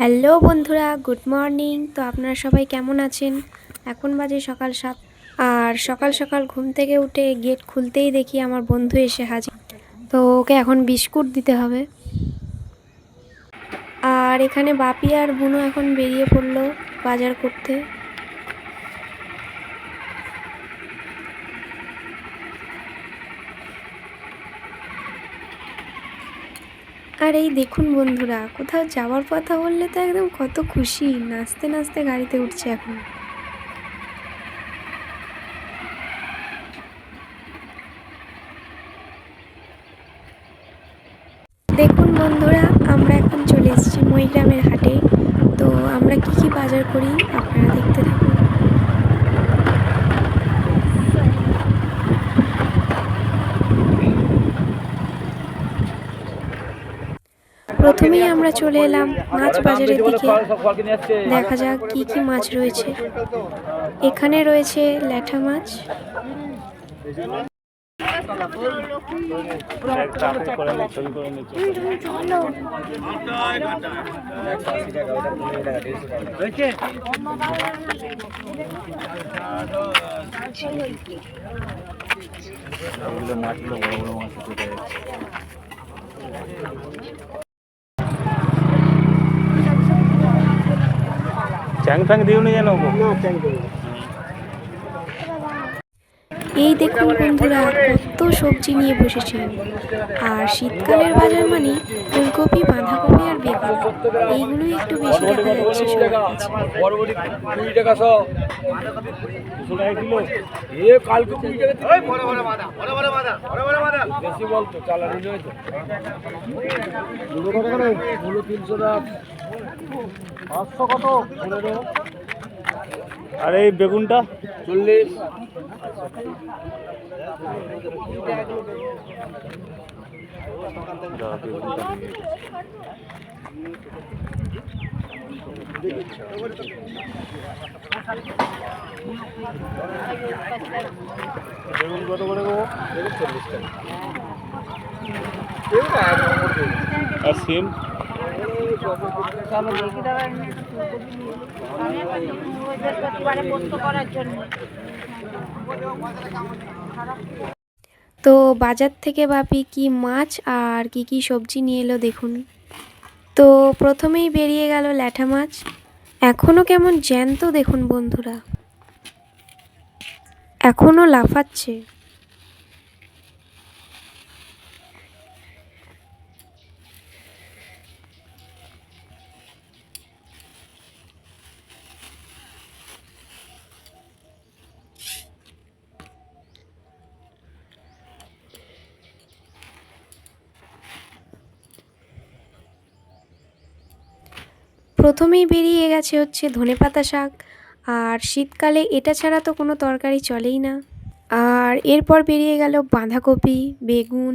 Hello বন্ধুরা, good morning. তো আপনারা সবাই কেমন আছেন? এখন বাজে সকাল সাত, আর সকাল সকাল ঘুম থেকে উঠে গেট খুলতেই দেখি আমার বন্ধু এসে হাজির। তো ওকে এখন বিস্কুট দিতে হবে। আর এখানে বাপি আর বুনো এখন বেরিয়ে পড়ল বাজার করতে। আর এই দেখুন বন্ধুরা, কোথাও যাওয়ার কথা বললে তো একদম কত খুশি। নাচতে নাচতে গাড়িতে উঠছে এখন। দেখুন বন্ধুরা, আমরা এখন চলে এসেছি মইগ্রামের হাটে। তো আমরা কি কি বাজার করি? আপনারা দেখতে থাকুন প্রথমেই আমরা চলে এলাম মাছ বাজারের দিকে। দেখা যাক কি কি মাছ রয়েছে। এখানে রয়েছে ল্যাঠা মাছ। মাছগুলো বড় বড় মাছ উঠে যাচ্ছে চ্যাং ফ্যাং দিওনি যেন এই দেখুন বন্ধুরা কত সবজি নিয়ে বসেছেন আর শীতকালের বাজার মানে ফুলকপি বাঁধাকপি আর বেগুন। এইগুলোই একটু বেশি দেখা যাচ্ছে কুড়ি টাকা টাকা টাকা টাকা পাঁচশো কত? আর এই বেগুনটা? চল্লিশ। বেগুন কত করে গো আর সিম? তো বাজার থেকে বাপি কি মাছ আর কি কি সবজি নিয়ে এলো দেখুন। তো প্রথমেই বেরিয়ে গেল ল্যাঠা মাছ। এখনও কেমন জ্যান্ত দেখুন বন্ধুরা। এখনও লাফাচ্ছে। প্রথমেই বেরিয়ে গেছে হচ্ছে ধনেপাতা শাক। আর শীতকালে এটা ছাড়া তো কোনো তরকারি চলেই না। আর এরপর বেরিয়ে গেল বাঁধাকপি, বেগুন।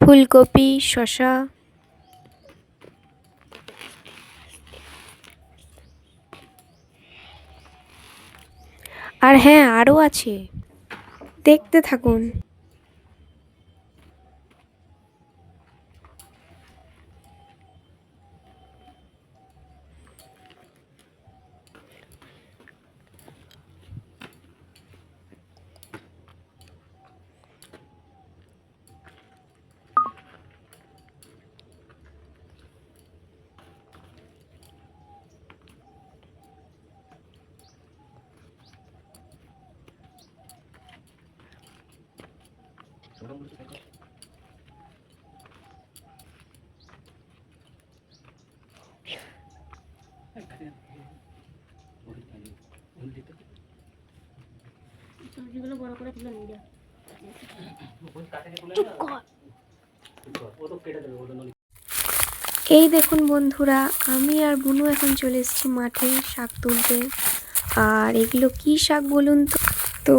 ফুলকপি, শসা। আর হ্যাঁ আরও আছে। দেখতে থাকুন। এই দেখুন বন্ধুরা, আমি আর বুনু এখন চলে এসেছি মাঠে শাক তুলতে। আর এগুলো কি শাক বলুন তো? তো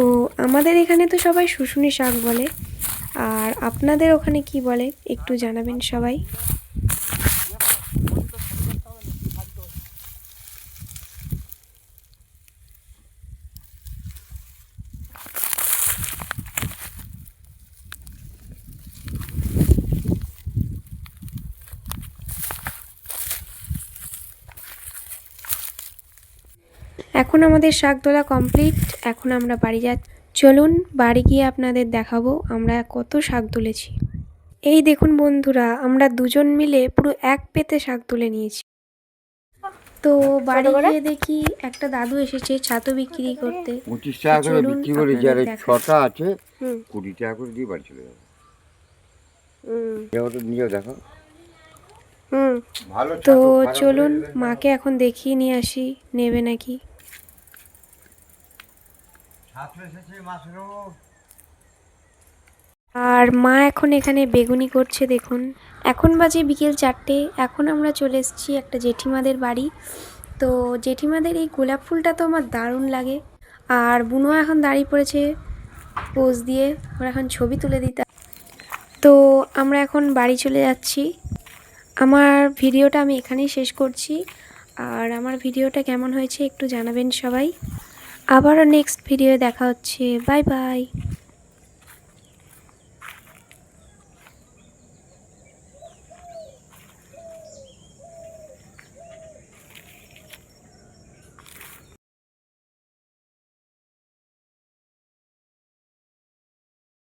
আমাদের এখানে তো সবাই শুশুনি শাক বলে। আর আপনাদের ওখানে কি বলে? একটু জানাবেন সবাই। এখন আমাদের শাক তোলা কমপ্লিট। এখন আমরা বাড়ি যাচ্ছি। চলুন বাড়ি গিয়ে আপনাদের দেখাবো আমরা কত শাক তুলেছি। এই দেখুন বন্ধুরা আমরা দুজন মিলে পুরো এক পেতে শাক তুলে নিয়েছি। তো বাড়ি গিয়ে দেখি একটা দাদু এসেছে ছাতু বিক্রি করতে। পঁচিশ টাকা করে চলুন বিক্রি করি যার ছটা আছে হুম। কুড়ি টাকা করে দিয়ে বাড়ি চলে যাবে। হুম। নিয়েও দেখো। হুম। তো চলুন। মাকে এখন দেখিয়ে নিয়ে আসি নেবে নাকি? আর মা এখন এখানে বেগুনি করছে, দেখুন। এখন বাজে বিকেল চারটে, এখন আমরা চলে এসেছি একটা জেঠিমাদের বাড়ি। তো জেঠিমাদের এই গোলাপ ফুলটা তো আমার দারুণ লাগে। আর বুনো এখন দাঁড়িয়ে পড়েছে পোজ দিয়ে, ওরা এখন ছবি তুলে দিতে। তো আমরা এখন বাড়ি চলে যাচ্ছি। আমার ভিডিওটা আমি এখানেই শেষ করছি। আর আমার ভিডিওটা কেমন হয়েছে একটু জানাবেন সবাই। আবারও নেক্সট ভিডিও দেখা হচ্ছে। Bye bye